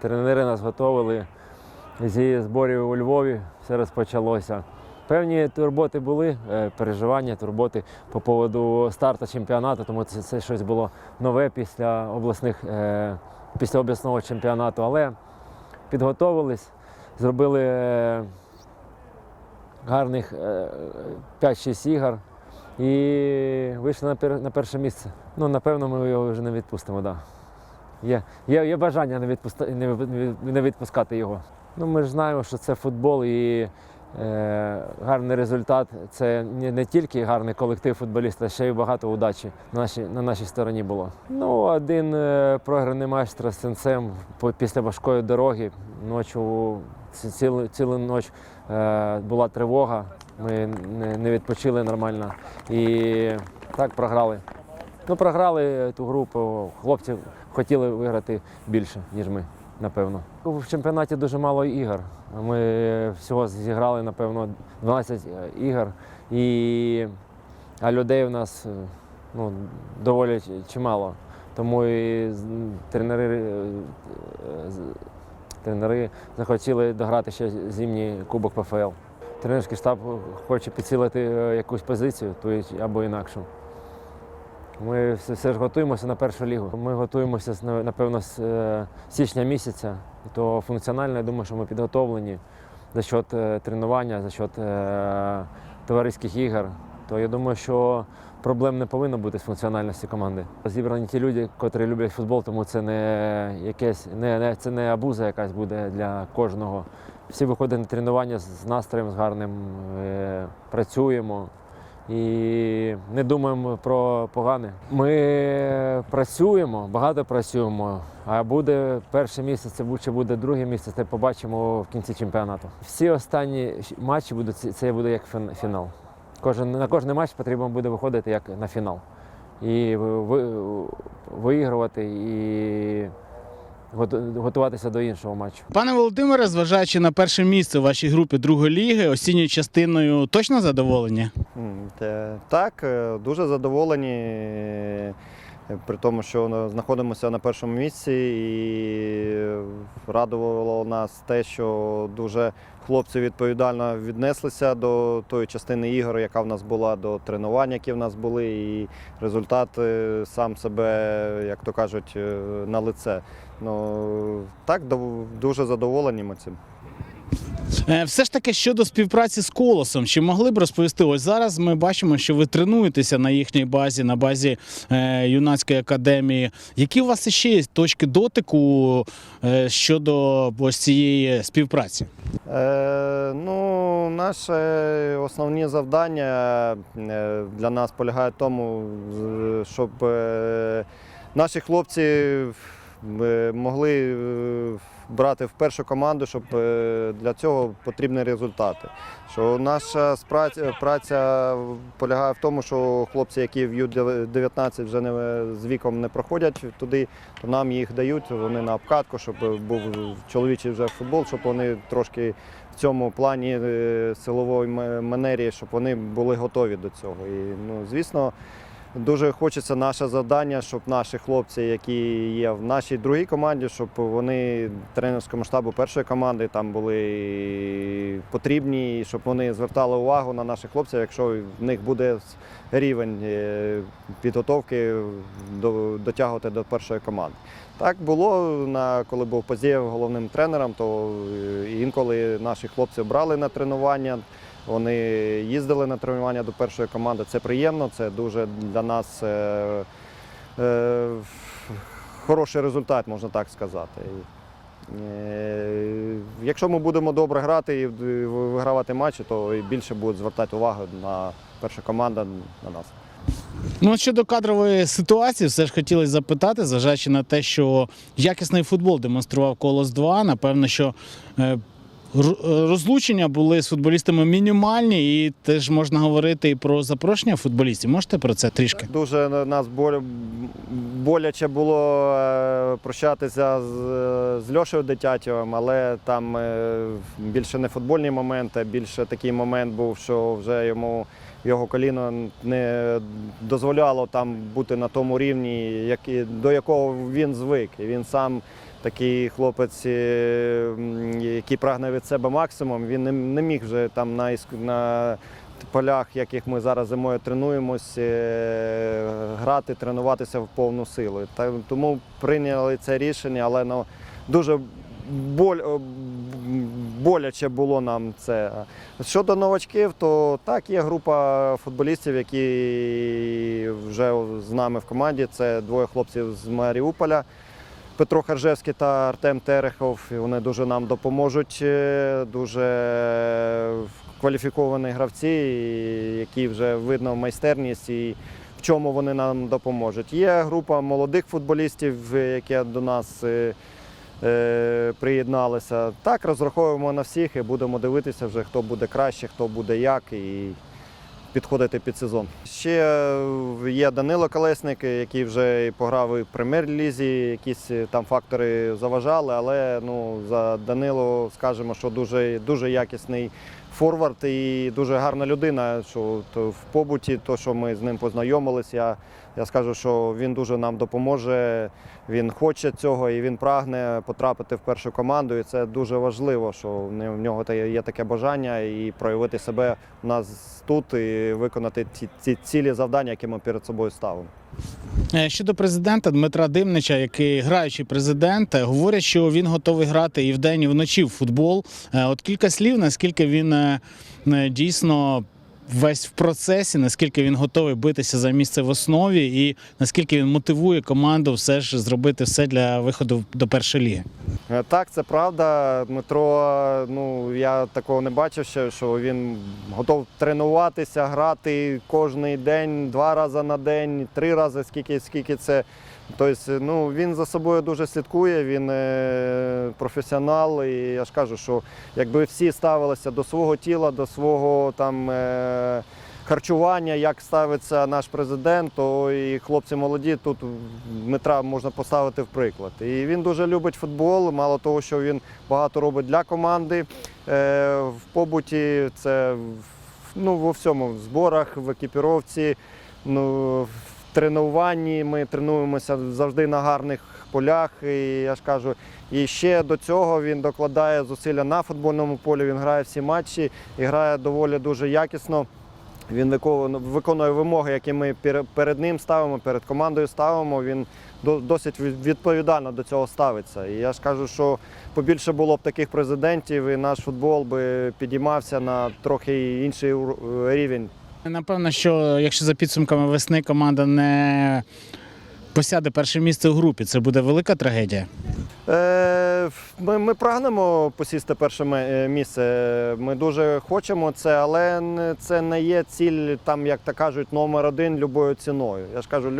тренери нас готували зі зборів у Львові, все розпочалося. Певні турботи були, е, переживання, турботи по поводу старту чемпіонату, тому це, це щось було нове після обласних, е, після обласного чемпіонату. Але підготовились, зробили е, гарних е, 5-6 ігор і вийшли на перше місце. Ну, напевно, ми його вже не відпустимо. Да. Є, є, є бажання не, відпуста, не, від- не відпускати його. Ну, ми ж знаємо, що це футбол і е, гарний результат це не, не тільки гарний колектив футболістів, а ще й багато удачі на нашій, на нашій стороні було. Ну, один е, програний матч з Тростянцем після важкої дороги. Ночі, цілу, цілу ніч е, була тривога. Ми не, не відпочили нормально. І так програли. Ну, програли ту групу. Хлопці хотіли виграти більше, ніж ми, напевно. В чемпіонаті дуже мало ігор. Ми всього зіграли, напевно, 12 ігор. І... А людей у нас е, ну, доволі чимало. Тому і тренери, е, тренери захотіли дограти ще зимній кубок ПФЛ. Тренерський штаб хоче підсилити е, якусь позицію, ту або інакшу. Ми все, ж готуємося на першу лігу. Ми готуємося з, напевно з е, січня місяця. То функціонально я думаю, що ми підготовлені за счет е, тренування, за счет е, товариських ігор. То я думаю, що проблем не повинно бути з функціональності команди. Зібрані ті люди, котрі люблять футбол, тому це не якесь не, не це не абуза якась буде для кожного. Всі виходять на тренування з настроєм, з гарним, е, працюємо і не думаємо про погане. Ми працюємо, багато працюємо. А буде перше місце, чи буде друге місце, це побачимо в кінці чемпіонату. Всі останні матчі будуть це- буде як фінал. Кожен на кожний матч потрібно буде виходити як на фінал. І ви- ви- виігрувати і готуватися до іншого матчу. Пане Володимире, зважаючи на перше місце у вашій групі другої ліги, осінньою частиною точно задоволені? Так, е, дуже задоволені, при тому, що знаходимося на першому місці, і радувало нас те, що дуже хлопці відповідально віднеслися до тої частини ігор, яка в нас була, до тренувань, які в нас були, і результат е, сам себе, як то кажуть, е, на лице. Ну, так, дуже задоволені ми цим. Е, Все ж таки щодо співпраці з колосом, чи могли б розповісти? Ось зараз ми бачимо, що ви тренуєтеся на їхній базі, на базі е, юнацької академії. Які у вас ще є точки дотику е, щодо ось цієї співпраці? Е, ну, наше основні завдання для нас полягає в тому, щоб наші хлопці могли е, брати в першу команду, щоб е, для цього потрібні результати. Що наша праця полягає в тому, що хлопці, які в Ю-19 вже не, з віком не проходять туди, то нам їх дають, вони на обкатку, щоб був чоловічий вже футбол, щоб вони трошки в цьому плані е, силової манері, щоб вони були готові до цього. І, ну, звісно, дуже хочеться наше завдання, щоб наші хлопці, які є в нашій другій команді, щоб вони тренерському штабу першої команди там були потрібні, і щоб вони звертали увагу на наших хлопців, якщо в них буде рівень е, підготовки до, дотягувати до першої команди. Так було, на, коли був Позєв головним тренером, то е, інколи наші хлопці брали на тренування, вони їздили на тренування до першої команди. Це приємно, це дуже для нас е, е, хороший результат, можна так сказати. Е, Якщо ми будемо добре грати і вигравати матчі, то більше будуть звертати увагу на першу команду на нас. Ну, щодо кадрової ситуації, все ж хотілося запитати, зважаючи на те, що якісний футбол демонстрував Колос 2, напевно, що е, розлучення були з футболістами мінімальні, і теж можна говорити і про запрошення футболістів. Можете про це трішки? Дуже нас боляче було е, прощатися з, з Льошею Дитятєвим, але там е, більше не футбольні моменти, більше такий момент був, що вже йому його коліно не дозволяло там бути на тому рівні, до якого він звик. І він сам такий хлопець, е, який прагне від себе максимум. Він не, міг вже там на, на полях, яких ми зараз зимою тренуємось, е, грати, тренуватися в повну силу. Тому прийняли це рішення, але ну, дуже боль, боляче було нам це. Щодо новачків, то так, є група футболістів, які вже з нами в команді. Це двоє хлопців з Маріуполя. Петро Харжевський та Артем Терехов. Вони дуже нам допоможуть. е, Дуже кваліфіковані гравці, які вже видно майстерність і в чому вони нам допоможуть. Є група молодих футболістів, е, які до нас е, приєдналися. Так, розраховуємо на всіх і будемо дивитися вже, хто буде краще, хто буде як. І підходити під сезон. Ще е, є Данило Колесник, який вже пограв в прем'єр-лізі, якісь е, там фактори заважали, але ну, за Данило скажемо, що дуже, дуже якісний форвард і дуже гарна людина. Що в побуті, то, що ми з ним познайомилися, я, я скажу, що він дуже нам допоможе. Він хоче цього і він прагне потрапити в першу команду. І це дуже важливо, що в нього є таке бажання і проявити себе у нас тут і виконати ці, ці цілі завдання, які ми перед собою ставимо. Е, Щодо президента Дмитра Димнича, який граючий президент, е, говорять, що він готовий грати і вдень, і вночі в футбол. Е, От кілька слів, наскільки він дійсно весь в процесі, наскільки він готовий битися за місце в основі, і наскільки він мотивує команду все ж зробити все для виходу до першої ліги. Е, Так, це правда. Дмитро, ну я такого не бачив ще, що він готов тренуватися, грати кожен день, два рази на день, три рази, скільки, скільки це. Тобто, ну, він за собою дуже слідкує, він е, професіонал. І я ж кажу, що якби всі ставилися до свого тіла, до свого там. Харчування, як ставиться наш президент, то і хлопці молоді тут Дмитра можна поставити в приклад. І він дуже любить футбол. Мало того, що він багато робить для команди е, в побуті, це ну, во всьому, в зборах, в екіпіровці, ну, в тренуванні. Ми тренуємося завжди на гарних полях. І я ж кажу, і ще до цього він докладає зусилля на футбольному полі. Він грає всі матчі і грає доволі дуже якісно. Він виконує, вимоги, які ми перед ним ставимо, перед командою ставимо. Він досить відповідально до цього ставиться. І я ж кажу, що побільше було б таких президентів, і наш футбол би підіймався на трохи інший рівень. Напевно, що якщо за підсумками весни команда не посяде перше місце у групі, це буде велика трагедія. Е, Ми, ми прагнемо посісти перше е, місце. Ми дуже хочемо це, але це не є ціль, там, як то кажуть, номер один любою ціною. Я ж кажу,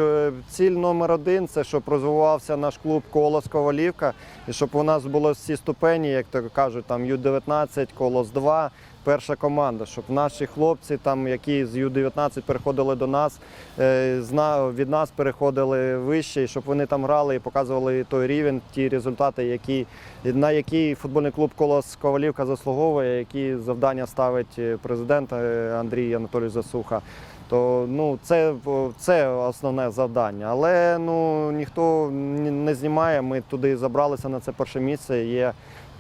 ціль номер один це щоб розвивався наш клуб Колос Ковалівка, і щоб у нас було всі ступені, як то кажуть, там Ю-19, Колос 2 перша команда, щоб наші хлопці, там, які з Ю-19 переходили до нас, е, від нас переходили вище, щоб вони там грали і показували той рівень, ті результати, які, на які футбольний клуб Колос Ковалівка заслуговує, які завдання ставить е, президент е, Андрій Анатолій Засуха. То ну, це, це основне завдання. Але ну, ніхто не знімає. Ми туди забралися на це перше місце. Є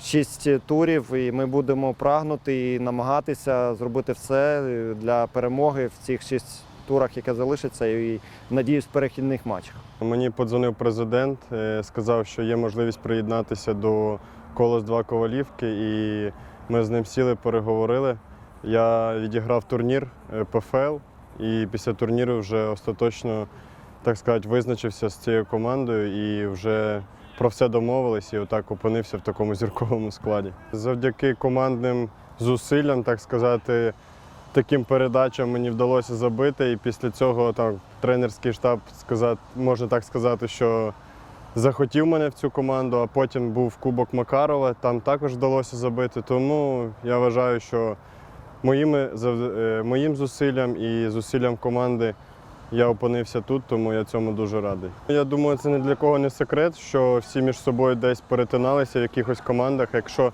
шість турів, і ми будемо прагнути і намагатися зробити все для перемоги в цих шість турах, які залишаться, і надіюсь, в перехідних матчах. Мені подзвонив президент, е, сказав, що є можливість приєднатися до Колос 2 Ковалівки, і ми з ним сіли, переговорили. Я відіграв турнір е, ПФЛ, і після турніру вже остаточно, так сказати, визначився з цією командою і вже про все домовились, і отак опинився в такому зірковому складі. Завдяки командним зусиллям, так сказати, таким передачам мені вдалося забити. І після цього так, тренерський штаб сказати, можна так сказати, що захотів мене в цю команду, а потім був Кубок Макарова, там також вдалося забити. Тому я вважаю, що моїми, е, моїм зусиллям і зусиллям команди я опинився тут, тому я цьому дуже радий. Я думаю, це не для кого не секрет, що всі між собою десь перетиналися в якихось командах. Якщо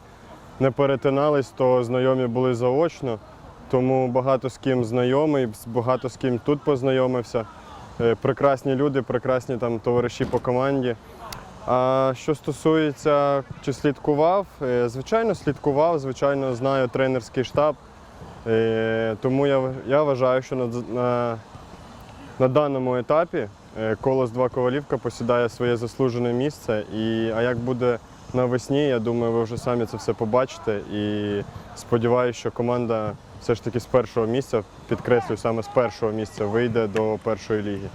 не перетинались, то знайомі були заочно. Тому багато з ким знайомий, багато з ким тут познайомився. Е, Прекрасні люди, прекрасні там товариші по команді. А що стосується чи слідкував, е, звичайно, слідкував, звичайно, знаю тренерський штаб. Е, Тому я, я вважаю, що на, на, на даному етапі е, Колос 2 Ковалівка посідає своє заслужене місце. І, а як буде навесні, я думаю, ви вже самі це все побачите. І сподіваюся, що команда все ж таки з першого місця, підкреслюю, саме з першого місця вийде до першої ліги.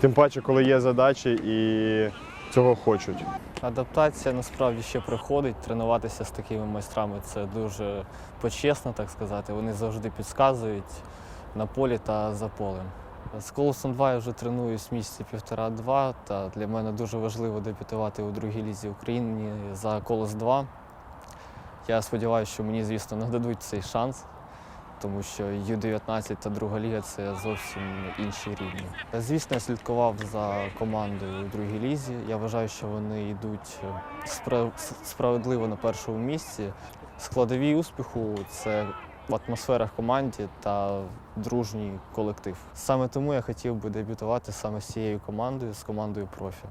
Тим паче, коли є задачі і цього хочуть. Адаптація насправді ще приходить. Тренуватися з такими майстрами це дуже почесно, так сказати. Вони завжди підказують на полі та за полем. З Колосом 2 я вже тренуюсь місяці півтора-два, та для мене дуже важливо дебютувати у другій лізі України за Колос 2. Я сподіваюся, що мені, звісно, нададуть цей шанс, тому що Ю-19 та друга ліга це зовсім інші рівні. Звісно, я слідкував за командою у другій лізі. Я вважаю, що вони йдуть е, справедливо на першому місці. Складові успіху це атмосфера в команді та дружній колектив. Саме тому я хотів би дебютувати саме з цією командою, з командою профі.